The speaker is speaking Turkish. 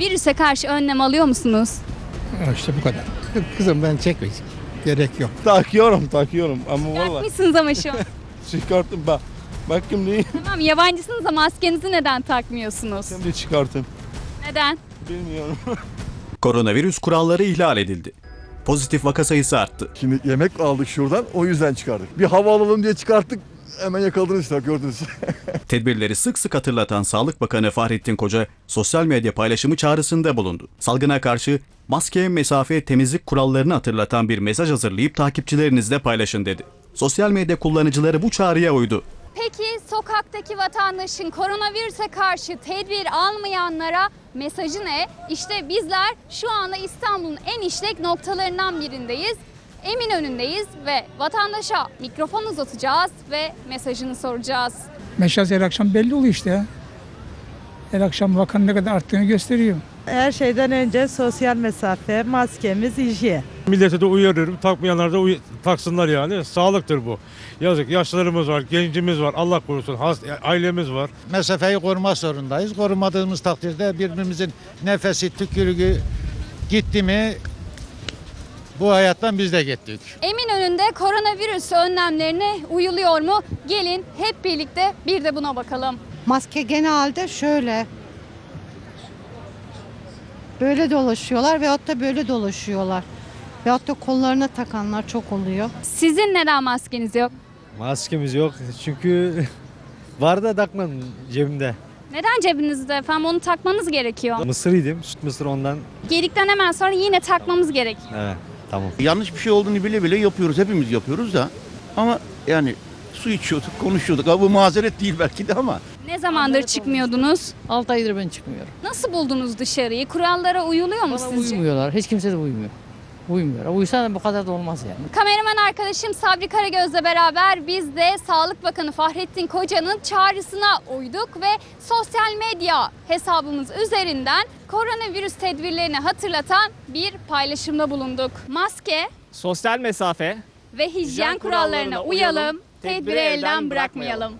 Virüse karşı önlem alıyor musunuz? İşte bu kadar. Kızım ben çekmeyeceğim. Gerek yok. Takıyorum takıyorum ama vallahi Takmışsınız ama şu an. çıkarttım bak. Bak şimdi tamam yabancısınız da maskenizi neden takmıyorsunuz? şimdi çıkarttım. Neden? Bilmiyorum. Koronavirüs kuralları ihlal edildi. Pozitif vaka sayısı arttı. Şimdi yemek aldık şuradan o yüzden çıkardık. Bir hava alalım diye çıkarttık hemen yakaladınız işte gördünüz. Tedbirleri sık sık hatırlatan Sağlık Bakanı Fahrettin Koca sosyal medya paylaşımı çağrısında bulundu. Salgına karşı maske, mesafe, temizlik kurallarını hatırlatan bir mesaj hazırlayıp takipçilerinizle paylaşın dedi. Sosyal medya kullanıcıları bu çağrıya uydu. Peki sokaktaki vatandaşın koronavirüse karşı tedbir almayanlara mesajı ne? İşte bizler şu anda İstanbul'un en işlek noktalarından birindeyiz. Eminönü'ndeyiz ve vatandaşa mikrofon uzatacağız ve mesajını soracağız. Meşaz her akşam belli oluyor işte. Her akşam vakanın ne kadar arttığını gösteriyor. Her şeyden önce sosyal mesafe, maskemiz, hijyen. Millete de uyarıyorum. Takmayanlar da uy- taksınlar yani. Sağlıktır bu. Yazık yaşlarımız var, gencimiz var. Allah korusun. Hast ailemiz var. mesafeyi korumak zorundayız. Korumadığımız takdirde birbirimizin nefesi, tükürüğü gitti mi bu hayattan biz de gittik. Eminönü'nde koronavirüs önlemlerine uyuluyor mu? Gelin hep birlikte bir de buna bakalım. Maske genelde şöyle böyle dolaşıyorlar veyahut da böyle dolaşıyorlar. Veyahut da kollarına takanlar çok oluyor. Sizin neden maskeniz yok? Maskemiz yok çünkü var da takmam cebimde. Neden cebinizde efendim? Onu takmanız gerekiyor. Mısır yedim, süt mısır ondan. Gedikten hemen sonra yine takmamız gerek. Evet, tamam. Yanlış bir şey olduğunu bile bile yapıyoruz. Hepimiz yapıyoruz da. Ama yani su içiyorduk, konuşuyorduk. Ama bu mazeret değil belki de ama. Ne zamandır çıkmıyordunuz? 6 aydır ben çıkmıyorum. Nasıl buldunuz dışarıyı? Kurallara uyuluyor mu sizce? Uymuyorlar. Hiç kimse de uymuyor. Uymuyor. Uysa da bu kadar da olmaz yani. Kameraman arkadaşım Sabri Karagöz'le beraber biz de Sağlık Bakanı Fahrettin Koca'nın çağrısına uyduk ve sosyal medya hesabımız üzerinden koronavirüs tedbirlerini hatırlatan bir paylaşımda bulunduk. Maske Sosyal mesafe ve hijyen kurallarına uyalım, tedbiri elden bırakmayalım.